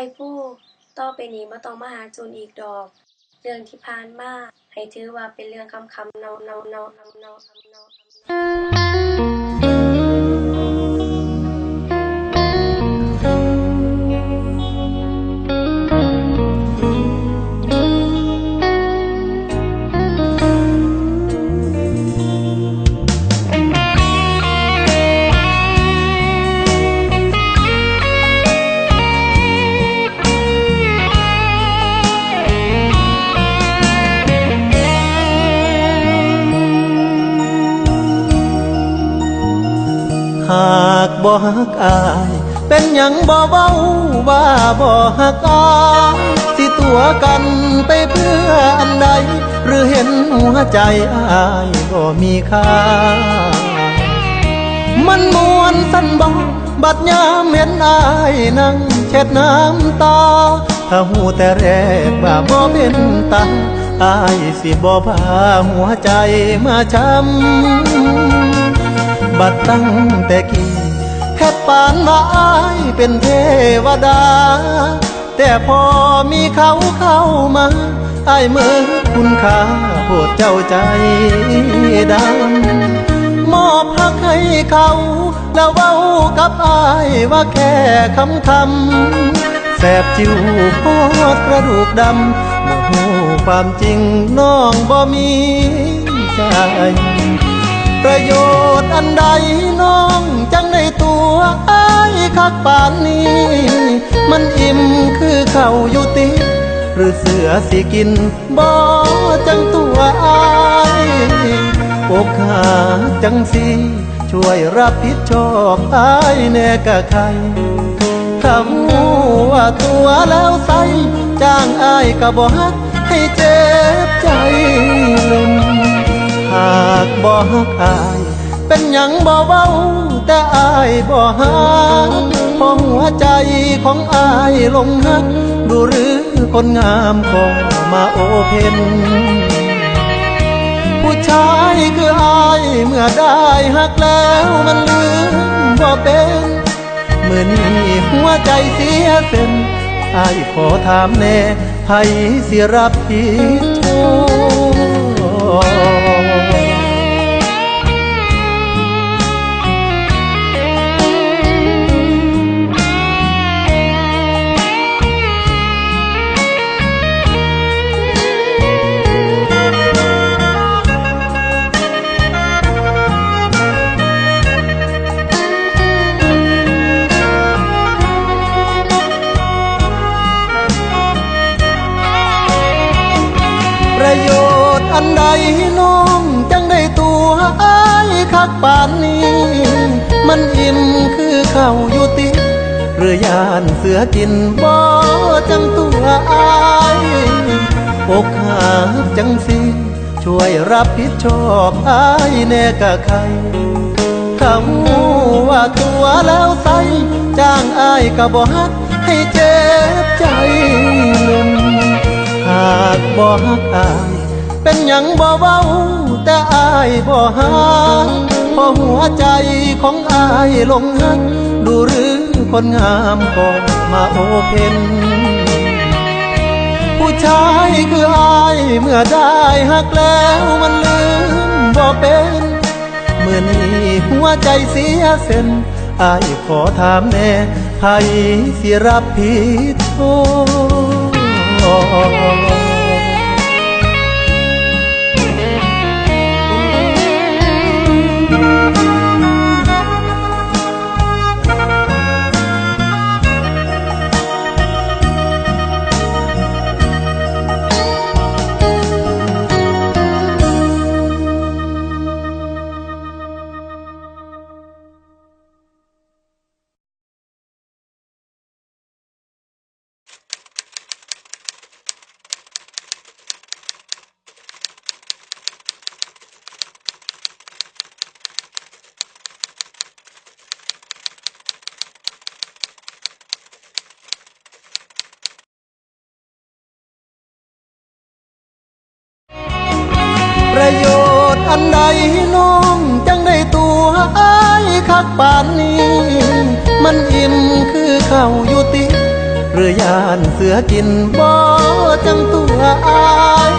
ไอ้ผู้ต่อไปนี้บ่ต้องมาหาจูนอีกดอก เรื่องที่ผ่านมาให้ถือว่าเป็นเรื่องคำคำเนาเนาเนาเนาเนาเนา บ่ฮักอาย เป็นหยังบ่เว้าว่าบ่ฮักอายสิตัวกันไปเพื่ออันใด หรือเห็นหัวใจอายบ่มีค่า มันมวนสันบอกบัดยามเห็นอายนั่งเช็ดน้ำตา ถ้าหูแต่แรกว่าบ่เป็นตาอายสิบ่พาหัวใจมาช้ำบัดตั้งแต่กี้ แค่ปานว่าอายเป็นเทวดา แต่พอมีเขาเข้ามาอายเมื่อคุณค่าโปรดเจ้าใจดำมอบพักให้เขา แล้วเว้ากับอายว่าแค่คำคำแสบจิวโคตรกระดูกดำบ่หูความจริงน้องบ่มีใจประโยชน์อันใดน้อง อายคักปานนี้ มันอิ่มคือเขาอยู่ติหรือเสือสิกินบ่จังตัวอายอกหาจังสิช่วยรับผิดชอบอายแน่กะใครคำว่าตัวแล้วใสจ้างอายก็บ่ฮักให้เจ็บใจลมหากบ่ฮักอาย เป็นหยังบ่เว้า แต่อายบ่ฮักเพราะหัวใจของอายลงฮักดูหรือคนงามก็มาโอเพนผู้ชายคืออายเมื่อได้ฮักแล้วมันลืมบ่เป็นเมื่อนี้หัวใจเสียเส้นอายขอถามแน่ไผสิรับผิด ประโยชน์อันใดน้องจังได้ตัวอายคักป่านนี้ มันอิ่มคือเข้าอยู่ติดหรือยานเสือกินบ่จังตัวอายอกหาจังสิช่วยรับผิดชอบอายแน่กะใครคำว่าตัวแล้วใสจ้างอายก็บ่ฮักให้เจ็บใจ บ่ฮักอาย เป็นหยังบ่เว้าแต่อายบ่ฮักเพราะหัวใจของอายลงฮัก ดูหรือคนงามก็มาโอเพนผู้ชายคืออายเมื่อได้ฮักแล้วมันลืมบ่เป็นเมื่อนี้หัวใจเสียเส้นอายขอถามแน่ไผสิรับผิดชอบ อันใดน้องจังได้ตัวอายคักป่านนี้ มันอิ่มคือเข้าอยู่ติดหรือยานเสือกินบ่จังตัวอาย